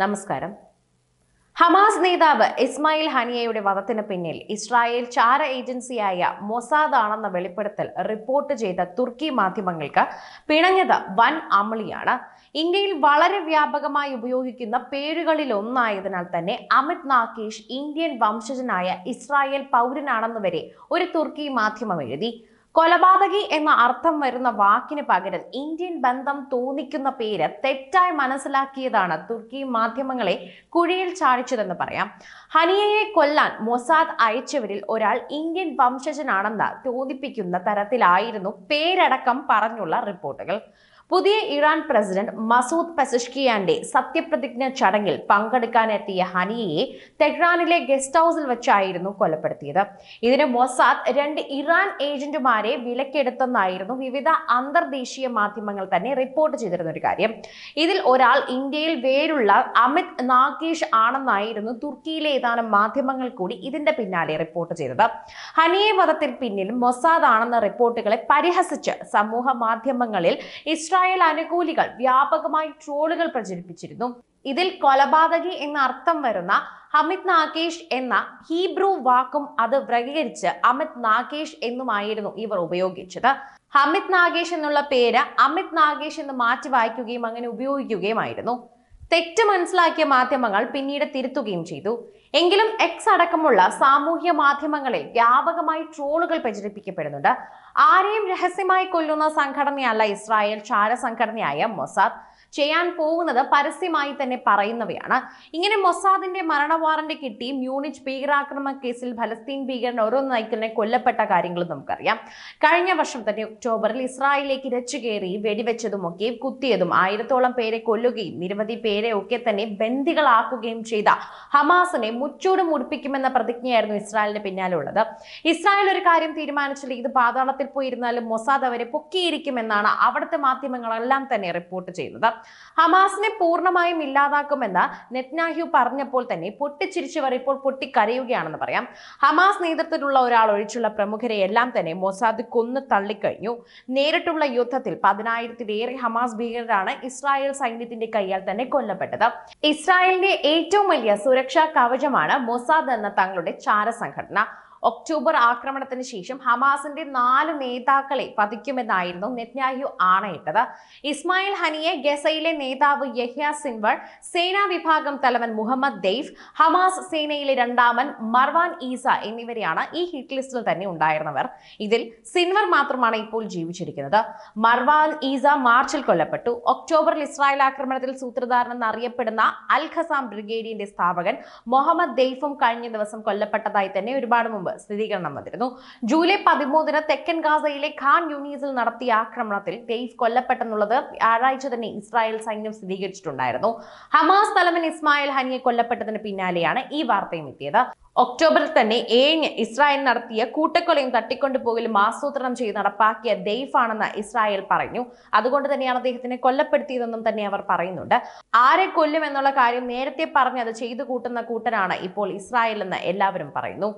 നമസ്കാരം. ഹമാസ് നേതാവ് ഇസ്മായിൽ ഹനിയയുടെ വധത്തിന് പിന്നിൽ ഇസ്രായേൽ ചാര ഏജൻസിയായ മൊസാദ് ആണെന്ന വെളിപ്പെടുത്തൽ റിപ്പോർട്ട് ചെയ്ത തുർക്കി മാധ്യമങ്ങൾക്ക് പിണഞ്ഞത് വൻ അമളിയാണ്. ഇന്ത്യയിൽ വളരെ വ്യാപകമായി ഉപയോഗിക്കുന്ന പേരുകളിൽ ഒന്നായതിനാൽ തന്നെ അമിത് നാകേഷ് ഇന്ത്യൻ വംശജനായ ഇസ്രായേൽ പൗരനാണെന്ന് വരെ ഒരു തുർക്കി മാധ്യമം എഴുതി. കൊലപാതകി എന്ന അർത്ഥം വരുന്ന വാക്കിന് പകരം ഇന്ത്യൻ ബന്ധം തോന്നിക്കുന്ന പേര് തെറ്റായി മനസ്സിലാക്കിയതാണ്. തുർക്കി മാധ്യമങ്ങളെ കുഴിയിൽ ചാടിച്ചതെന്ന് പറയാം. ഹനിയയെ കൊല്ലാൻ മൊസാദ് അയച്ചവരിൽ ഒരാൾ ഇന്ത്യൻ വംശജനാണെന്ന് തോന്നിപ്പിക്കുന്ന തരത്തിലായിരുന്നു പേരടക്കം പറഞ്ഞുള്ള റിപ്പോർട്ടുകൾ. പുതിയ ഇറാൻ പ്രസിഡന്റ് മസൂദ് പെസഷ്കിയാന്റെ സത്യപ്രതിജ്ഞ ചടങ്ങിൽ പങ്കെടുക്കാനെത്തിയ ഹനിയയെ ടെഹ്റാനിലെ ഗസ്റ്റ് ഹൌസിൽ വെച്ചായിരുന്നു കൊലപ്പെടുത്തിയത്. ഇതിന് മൊസാദ് രണ്ട് ഇറാൻ ഏജന്റുമാരെ വിലക്കെടുത്തെന്നായിരുന്നു വിവിധ അന്തർദേശീയ മാധ്യമങ്ങൾ തന്നെ റിപ്പോർട്ട് ചെയ്തിരുന്ന ഒരു കാര്യം. ഇതിൽ ഒരാൾ ഇന്ത്യയിൽ വേരുള്ള അമിത് നാഗേഷ് ആണെന്നായിരുന്നു തുർക്കിയിലെ ഏതാനും മാധ്യമങ്ങൾ കൂടി ഇതിന്റെ പിന്നാലെ റിപ്പോർട്ട് ചെയ്തത്. ഹനിയെ വധത്തിൽ പിന്നിൽ മൊസാദ് ആണെന്ന റിപ്പോർട്ടുകളെ പരിഹസിച്ച് സമൂഹ മാധ്യമങ്ങളിൽ ഇസ്രായേൽ അനുകൂലികൾ വ്യാപകമായി ട്രോളുകൾ പ്രചരിപ്പിച്ചിരുന്നു. ഇതിൽ കൊലപാതകി എന്ന അർത്ഥം വരുന്ന ഹമിത് നാഗേഷ് എന്ന ഹീബ്രു വാക്കും അത് വ്രകീകരിച്ച് അമിത് നാഗേഷ് എന്നുമായിരുന്നു ഇവർ ഉപയോഗിച്ചത്. ഹമിത് നാഗേഷ് എന്നുള്ള പേര് അമിത് നാഗേഷ് എന്ന് മാറ്റി വായിക്കുകയും അങ്ങനെ ഉപയോഗിക്കുകയുമായിരുന്നു. തെറ്റ് മനസ്സിലാക്കിയ മാധ്യമങ്ങൾ പിന്നീട് തിരുത്തുകയും ചെയ്തു. എങ്കിലും എക്സ് അടക്കമുള്ള സാമൂഹ്യ മാധ്യമങ്ങളിൽ വ്യാപകമായി ട്രോളുകൾ പ്രചരിപ്പിക്കപ്പെടുന്നുണ്ട്. ആരെയും രഹസ്യമായി കൊല്ലുന്ന സംഘടനയല്ല ഇസ്രായേൽ ചാര സംഘടനയായ മൊസാദ്. ചെയ്യാൻ പോകുന്നത് പരസ്യമായി തന്നെ പറയുന്നവയാണ്. ഇങ്ങനെ മൊസാദിന്റെ മരണ വാറന്റ് കിട്ടി മ്യൂണിച്ച് ഭീകരാക്രമണ കേസിൽ ഫലസ്തീൻ ഭീകരൻ ഓരോ നയിക്കലിനെ കൊല്ലപ്പെട്ട കാര്യങ്ങളും നമുക്കറിയാം. കഴിഞ്ഞ വർഷം തന്നെ ഒക്ടോബറിൽ ഇസ്രായേലിലേക്ക് ഇരച്ചു കയറി വെടിവെച്ചതുമൊക്കെ കുത്തിയതും ആയിരത്തോളം പേരെ കൊല്ലുകയും നിരവധി പേരെ ഒക്കെ തന്നെ ബന്ദികളാക്കുകയും ചെയ്ത ഹമാസിനെ മുച്ചൂട് മുടിപ്പിക്കുമെന്ന പ്രതിജ്ഞയായിരുന്നു ഇസ്രായേലിന് പിന്നാലെ ഉള്ളത്. ഇസ്രായേൽ ഒരു കാര്യം തീരുമാനിച്ചില്ല. ഇത് പാതാളത്തിൽ പോയിരുന്നാലും മൊസാദ് അവരെ പൊക്കിയിരിക്കുമെന്നാണ് അവിടുത്തെ മാധ്യമങ്ങളെല്ലാം തന്നെ റിപ്പോർട്ട് ചെയ്യുന്നത്. ഹമാസിനെ പൂർണമായും ഇല്ലാതാക്കുമെന്ന് നെറ്റ്നാഹ്യു പറഞ്ഞപ്പോൾ തന്നെ പൊട്ടിച്ചിരിച്ചവർ ഇപ്പോൾ പൊട്ടിക്കരയുകയാണെന്ന് പറയാം. ഹമാസ് നേതൃത്വത്തിലുള്ള ഒരാൾ ഒഴിച്ചുള്ള പ്രമുഖരെ എല്ലാം തന്നെ മൊസാദ് കൊന്ന് തള്ളിക്കഴിഞ്ഞു. നേരിട്ടുള്ള യുദ്ധത്തിൽ പതിനായിരത്തിലേറെ ഹമാസ് ഭീകരരാണ് ഇസ്രായേൽ സൈന്യത്തിന്റെ കൈയാൽ തന്നെ കൊല്ലപ്പെട്ടത്. ഇസ്രായേലിന്റെ ഏറ്റവും വലിയ സുരക്ഷാ കവചമാണ് മൊസാദ് എന്ന തങ്ങളുടെ ചാര സംഘടന ഒക്ടോബർ ആക്രമണത്തിന് ശേഷം ഹമാസിന്റെ നാല് നേതാക്കളെ പതിക്കുമെന്നായിരുന്നു നെറ്റ്നാഹ്യു ആണയിട്ടത്. ഇസ്മായിൽ ഹനിയെ ഗസയിലെ നേതാവ് യഹ്യ സിൻവർ സേനാ വിഭാഗം തലവൻ മുഹമ്മദ് ദെയ്ഫ് ഹമാസ് സേനയിലെ രണ്ടാമൻ മർവാൻ ഈസ എന്നിവരെയാണ് ഈ ഹിറ്റ് ലിസ്റ്റിൽ തന്നെ ഉണ്ടായിരുന്നവർ. ഇതിൽ സിൻവർ മാത്രമാണ് ഇപ്പോൾ ജീവിച്ചിരിക്കുന്നത്. മർവാൻ ഈസ മാർച്ചിൽ കൊല്ലപ്പെട്ടു. ഒക്ടോബറിൽ ഇസ്രായേൽ ആക്രമണത്തിൽ സൂത്രധാരൻ എന്നറിയപ്പെടുന്ന അൽ ഖസാം ബ്രിഗേഡിയന്റെ സ്ഥാപകൻ മുഹമ്മദ് ദെയ്ഫും കഴിഞ്ഞ ദിവസം കൊല്ലപ്പെട്ടതായി തന്നെ ഒരുപാട് മുമ്പ് സ്ഥിരീകരണം വന്നിരുന്നു. ജൂലൈ പതിമൂന്നിന് തെക്കൻ ഗാസയിലെ ഖാൻ യൂണീസിൽ നടത്തിയ ആക്രമണത്തിൽ ദെയ്ഫ് കൊല്ലപ്പെട്ടെന്നുള്ളത് വ്യാഴാഴ്ച തന്നെ ഇസ്രായേൽ സൈന്യം സ്ഥിരീകരിച്ചിട്ടുണ്ടായിരുന്നു. ഹമാസ് തലവൻ ഇസ്മായിൽ ഹനിയെ കൊല്ലപ്പെട്ടതിന് പിന്നാലെയാണ് ഈ വാർത്തയും എത്തിയത്. ഒക്ടോബറിൽ തന്നെ ഏഴിന് ഇസ്രായേൽ നടത്തിയ കൂട്ടക്കൊലയും തട്ടിക്കൊണ്ടുപോകലും ആസൂത്രണം ചെയ്ത് നടപ്പാക്കിയ ദെയ്ഫ് ആണെന്ന് ഇസ്രായേൽ പറഞ്ഞു. അതുകൊണ്ട് തന്നെയാണ് അദ്ദേഹത്തിനെ കൊല്ലപ്പെടുത്തിയതെന്നും തന്നെ അവർ പറയുന്നുണ്ട്. ആരെ കൊല്ലും എന്നുള്ള കാര്യം നേരത്തെ പറഞ്ഞ് അത് ചെയ്തു കൂട്ടുന്ന കൂട്ടനാണ് ഇപ്പോൾ ഇസ്രായേൽ എന്ന് എല്ലാവരും പറയുന്നു.